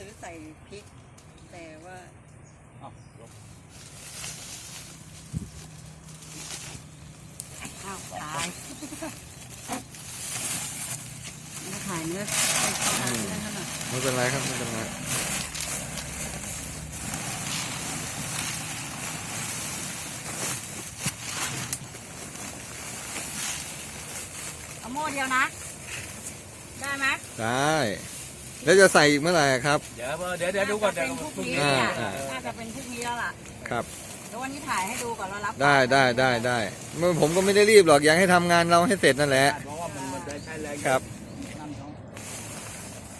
ซื้อใส่พริก แต่ว่าอ้าวลบข้าวตายไม่ขายเนื้อไม่ขายเนื้อขนาดไม่เป็นไรครับไม่เป็นไรเอาโม่เดียวนะ ได้ไหมได้ แล้วจะใส่อีกเมื่อไหร่ครับ เดี๋ยวเดี๋ยวเดี๋ยวดูก่อนน่าเดี๋ยวจะเป็นพพรุ่รุ่งงนี้นี้อ่าอะอ่า น่าจะเป็นพรุ่งนี้แล้วล่ะครับ เดี๋ยววันนี้ถ่ายให้ดูก่อนเรารับได้ได้ได้ได้เมื่อผมก็ไม่ได้รีบหรอกอยากให้ทำงานเราให้เสร็จนั่นแหละเพราะว่ามันมันได้ใช้แรงครับนั่นเขา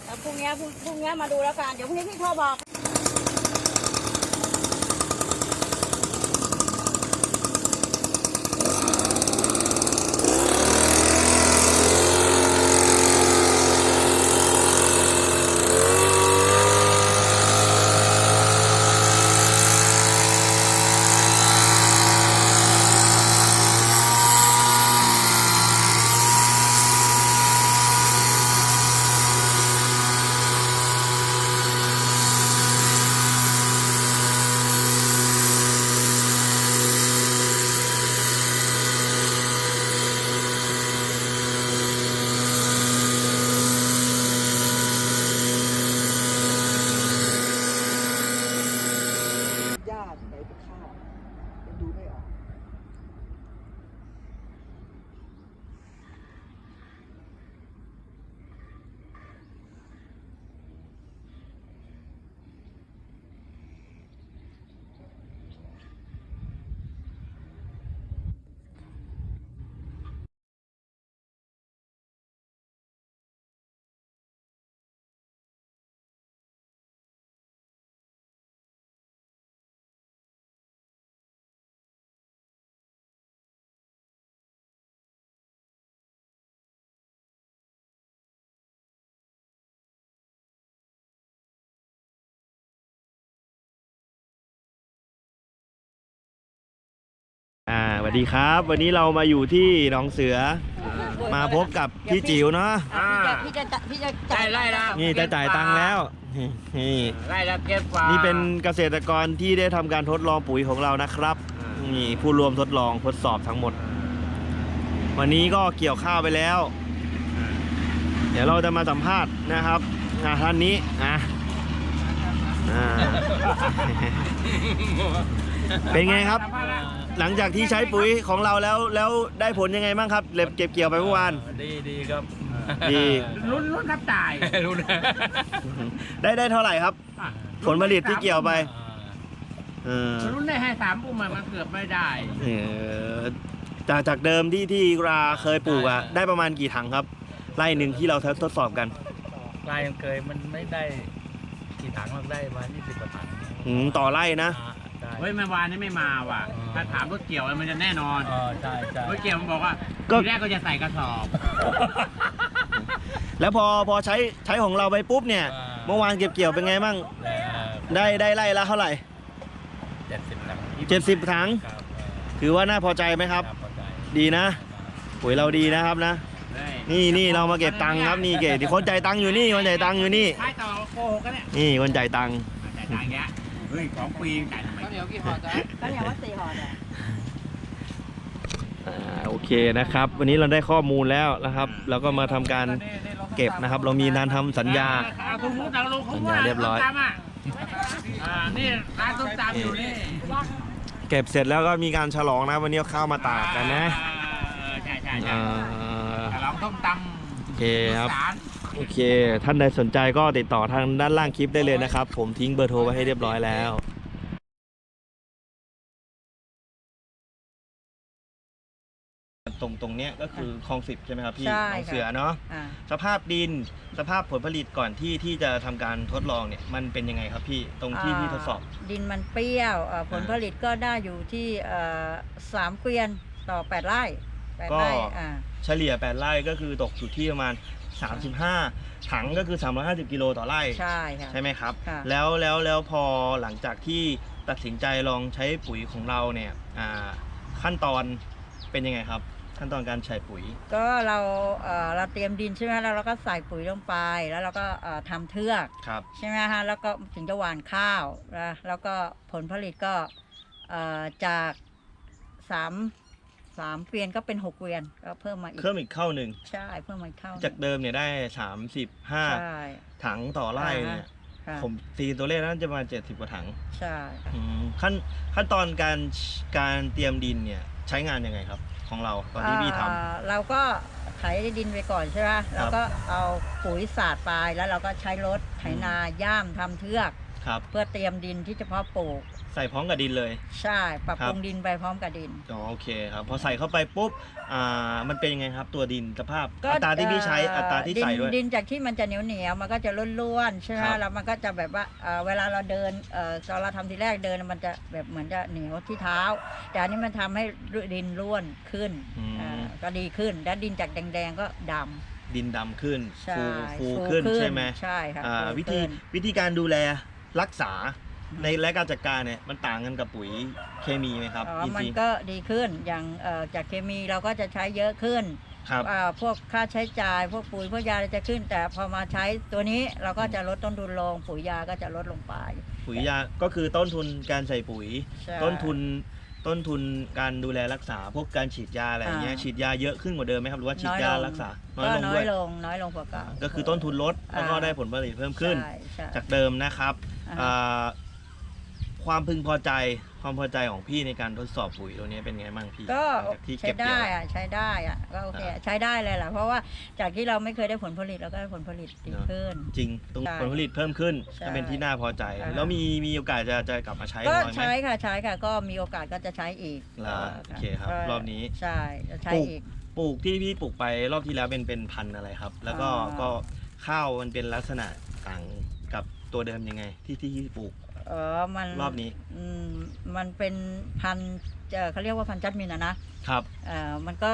แล้วพรุ่งนี้พรุ่งพรุ่งนี้มาดูแล้วกัน เดี๋ยวพรุ่งนี้พี่โทรบอก หญ้าที่ไหนเป็นข้าวยังดูไม่ออก อ่าส วัสดีครับ วันนี้เรามาอยู่ที่หนองเสือ มาพบกับพี่จิ๋วเนาะอะพี่จะพี่จะพี่จะจ่ายไล่ละนี่จะจ่ายตังค์แล้วนี่นี่ไล่ละเก็บฟ้านี่เป็นเกษตรกรที่ได้ทำการทดลองปุ๋ยของเรานะครับอ่านี่ผู้ร่วมทดลองทดสอบทั้งหมด วันนี้ก็เกี่ยวข้าวไปแล้ว เดี๋ยวเราจะมาสัมภาษณ์นะครับอ่าท่านนี้อะอ่าเป็นไงครับ หลังจากที่ใช้ปุ๋ยของเราแล้วแล้วได้ผลยังไงบ้างครับเล็บเก็บเกี่ยวไปเมื่อวานดีดีครับดีลุ้นลุ้นครับตายลุ้นได้ได้เท่าไหร่ครับ ผลผลิตที่เกี่ยวไปเออรุ่นได้ให้สามปุ่มอะมันเกือบไม่ได้เออจากจากเดิมที่ที่ราเคยปลูกอะได้ประมาณกี่ถังครับไร่หนึ่งที่เราทดสอบกันลายยังเคยมันไม่ได้กี่ถังเราได้มา20กว่าถังอืมต่อไร่นะอ่าใช่ เฮ้ยเมื่อวานนี้ไม่มาว่ะ ถ้าถามรถเกี่ยวมันจะแน่นอน เออใช่ใช่รถเกี่ยวมันบอกว่าก็ ทีแรกก็จะใส่กระสอบ แล้วพอพอใช้ใช้ของเราไปปุ๊บเนี่ย เมื่อวานเก็บเกี่ยวเป็นไงบ้าง ได้ได้ไร่ละเท่าไหร่ เจ็ดสิบถังเจ็ดสิบถัง ครับถือว่าน่าพอใจไหมครับ พอใจดีนะปุ๋ยเราดีนะครับนะนี่นี่เรามาเก็บตังค์ครับนี่เก็บคนจ่ายตังค์อยู่นี่คนจ่ายตังค์อยู่นี่ ใช่ต่อโกหกกันเนี่ยนี่คนจ่ายตังค์ จ่ายตังค์เงี้ย เฮ้ยของฟรีจ่ายทำไมก็อย่างว่าสี่ห่อเนี่ยอ่าโอเคนะครับ วันนี้เราได้ข้อมูลแล้วนะครับ เราก็มาทำการเก็บนะครับ เรามีการทำสัญญาเอาคุณมุกดังลงเขาสัญว่าญาเรียบร้อย ส้มตำะอ่านี่ร้านส้มตำอยู่นี่เก็บเสร็จแล้วก็มีการฉลองนะ วันนี้เอาข้าวมาตากกันนะเออใช่ใช่ใช่อ่าฉลองส้มตโอำเคครับสาร โอเค ท่านใดสนใจก็ติดต่อทางด้านล่างคลิปได้เลยนะครับ ผมทิ้งเบอร์โทรไว้ให้เรียบร้อยแล้วตรงตรงเนี้ยก็คือคลองสิบใช่ไหมครับพี่ใช่หนองค่ะเสือเนาะอ่าสภาพดินสภาพผลผลิตก่อนที่ที่จะทำการทดลองเนี่ยมันเป็นยังไงครับพี่ตรงที่ที่ทดสอบดินมันเปรี้ยวเอ่อผลอ่าผลิตก็ได้อยู่ที่เอ่อสามเกวียนต่อแปดไร่แปดไร่ก็อ่า เฉลี่ย8ไร่ก็คือตกอยู่ที่ประมาณ 35 ถังก็คือ 350 กิโลต่อไร่ใช่ค่ะ ใช่ไหมครับ ค่ะ แล้วแล้วแล้วพอหลังจากที่ตัดสินใจลองใช้ปุ๋ยของเราเนี่ยอ่าขั้นตอนเป็นยังไงครับ ขั้นตอนการใส่ปุ๋ย ก็เราเอ่อเราเตรียมดินใช่ไหมแล้วเราก็ใส่ปุ๋ยลงไป แล้วเราก็เอ่อทำเทือกครับ ใช่ไหมฮะแล้วก็ถึงจะหว่านข้าวนะแล้วก็ผลผลิตก็เอ่อจากสาม สามเกวียนก็เป็นหกเกวียนก็เพิ่มมาอีกเพิ่มอีกเข้าหนึ่งใช่เพิ่มมาอีกเท่าหนึ่งจากเดิมเนี่ยได้35ใช่ถังต่อไร่เนี่ยค่ะผมตีตัวเลขนั้นจะประมาณ70กว่าถังใช่อืมขั้นขั้นตอนการการเตรียมดินเนี่ยใช้งานยังไงครับ ของเราตอนที่พี่ท อ่าเราก็ไถดินไปก่อนใช่ไหมแล้วก็เอาปุ๋ยสาดไปแล้วเราก็ใช้รถไถนาย่ามทำเทือกำ ครับ เพื่อเตรียมดินที่จะเพาะปลูก ใส่พร้อมกับดินเลย ใช่ปรับครับปรุงดินไปพร้อมกับดิน อ๋อโอเคครับ พอใส่เข้าไปปุ๊บอ่ามันเป็นยังไงครับ ตัวดินสภาพก็อัตราที่พี่ใช้เอัตราที่ใส่ด้วยนดินจากที่มันจะเหนียวเหนียวๆมันก็จะร่วนๆใช่ไหมครับแล้วมันก็จะแบบว่าเอ่อเวลาเราเดินเอ่อตอนเราทำทีแรกเดินมันจะแบบเหมือนจะเหนียวที่เท้า แต่อันนี้มันทำให้ดินร่วนขึ้นอืมอ่าก็ดีขึ้นแล้วดินจากแดงๆก็ดำดินดำขึ้นใช่ฟูฟูขึ้นใช่ไหมใช่ค่ะอ่าฟูวิธีขึ้นวิธีการดูแล รักษาในและการจัดการเนี่ยมันต่างกันกับปุ๋ยเคมีไหมครับอ๋ออินมันทรีย์ก็ดีขึ้นอย่างเอ่อจากเคมีเราก็จะใช้เยอะขึ้นครับ อ่าพวกค่าใช้จ่าย พวกปุ๋ยพวกยาอะไรจะขึ้น แต่พอมาใช้ตัวนี้เราก็จะลดต้นทุนลงปุ๋ยยาก็จะลดลงไปปุ๋ยยาก็คือต้นทุนการใส่ปุ๋ย ใช่ ต้นทุนต้นทุนการดูแลรักษา พวกการฉีดยาอะไรอย่างเงี้ยอ่า ฉีดยาเยอะขึ้นกว่าเดิมไหมครับหรือว่าฉีดยารักษาน้อยก็ลงน้ด้อวยยลงน้อยลงกว่าเก่า ก็คือต้นทุนลดแล้วก็อ่า ได้ผลผลิตเพิ่มขึ้น ใช่ใช่จากเดิมนะครับ อ่าอ่าความพึงพอใจความพอใจของพี่ในการทดสอบปุ๋ยตัวนี้เป็นไงบ้างพี่ก็หลังจากที่ใช้เก็บเกี่ได้ยว อะใช้ได้อะก็โอเคอ่าใช้ได้เลยแหละเพราะว่าจากที่เราไม่เคยได้ผลผลิตเราก็ได้ผลผลิตดีเนอะ ขึ้น จริงตรงใช่ผลผลิตเพิ่มขึ้นใช่ก็เป็นที่น่าพอใจ อ่า แล้วมีมีโอกาสจะจะกลับมาใช้ก็น้อยไหม ใช้ค่ะใช้ค่ะก็มีโอกาสก็จะใช้อีกล่ะโอเคครับก็รอบนี้ ใช่จะใช้ปลูกอีก ปลูกที่พี่ปลูกไปรอบที่แล้วเป็นเป็นพันธุ์อะไรครับ แล้วก็อ่า ก็ข้าวมันเป็นลักษณะต่างกับ ตัวเดิมยังไง ที่ที่ที่ปลูกเออมันรอบนี้ อืมมันเป็นพันธุ์เอ่อเขาเรียกว่าพันธุ์จัดมินอะนะครับ เออมันก็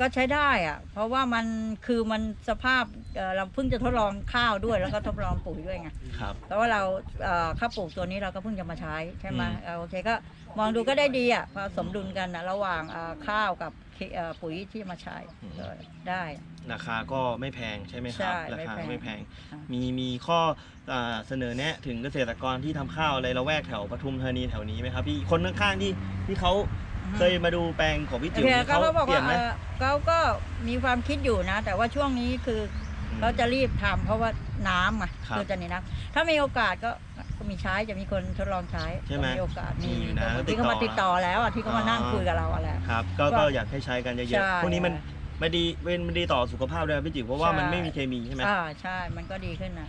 ก็ใช้ได้อะเพราะว่ามันคือมันสภาพ เอ่อเราเพิ่งจะทดลองข้าวด้วย แล้วก็ทดลองปุ๋ยด้วยไงครับ เพราะว่าเราเอ่อข้าวปลูกตัวนี้เราก็เพิ่งจะมาใช้ใช่ไหมอืม เออโอเคก็มองดูก็ได้ดีอะพอสมดุลกันนะระหว่างเอ่อข้าวกับเคเอ่อปุ๋ยที่มาใช้ก็ได้ ราคาก็ไม่แพงใช่ไหมครับ ใช่ราคาไม่ไม่แพแพงงอ่ามีมีข้ออ่าเสนอแนะถึงเกษตรกรที่ทำข้าวในละแวกแถวปทุมธานีแถวนี้ไหมครับพี่คนข้างๆที่ที่เขาเคยมาดูแปลงของพี่โอจิ๋วเคนี่ก็เขาเขาบอกเปลี่ว่ายนไหม เอ่อเขาก็มีความคิดอยู่นะ แต่ว่าช่วงนี้คืออ เขาจะรีบทำเพราะว่าน้ำอะครับคือจะนี่นะถ้ามีโอกาสก็ก็มีใช้จะมีคนทดลองใช้ใช่ไหมก็มีโอกาสมีอยู่นะที่เขามาติติดดต่ต่ออแล้วอะที่เขามานั่งอ๋อคุยกับเราอะแหละครับ ก็ก็ก็อยากให้ใช้กันเยใช่ อะๆพวกนี้มันไม่ดีเว้นมันดีต่อสุขภาพด้วยครับพี่จิ๋วเพราะว่าใช่มันไม่มีเคมีใช่ไหม อ่าใช่มันก็ดีขึ้นนะ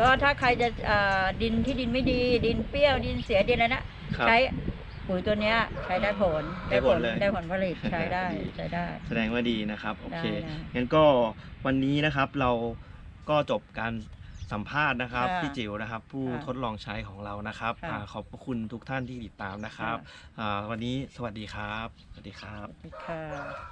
ก็ถ้าใครจะเอ่อดินที่ดินไม่ดี ดินเปรี้ยวดินเสียดินอะไรนะครับ ใช้ ปุ๋ยตัวเนี้ยใช้ได้ผลได้ผลเลยได้ผลผลิตใช้ได้ดี ใช้ได้ แสดงว่าดีนะครับ โอเค ได้ได้งั้นก็วันนี้นะครับเราก็จบการสัมภาษณ์นะครับค่ะพี่จิ๋วนะครับ ผู้ค่ะทดลองใช้ของเรานะครับค่ะ อ่าขอบพระคุณทุกท่านที่ติดตามนะครับอ่าวันนี้สวัสดีครับ สวัสดีครับ สวัสดีค่ะ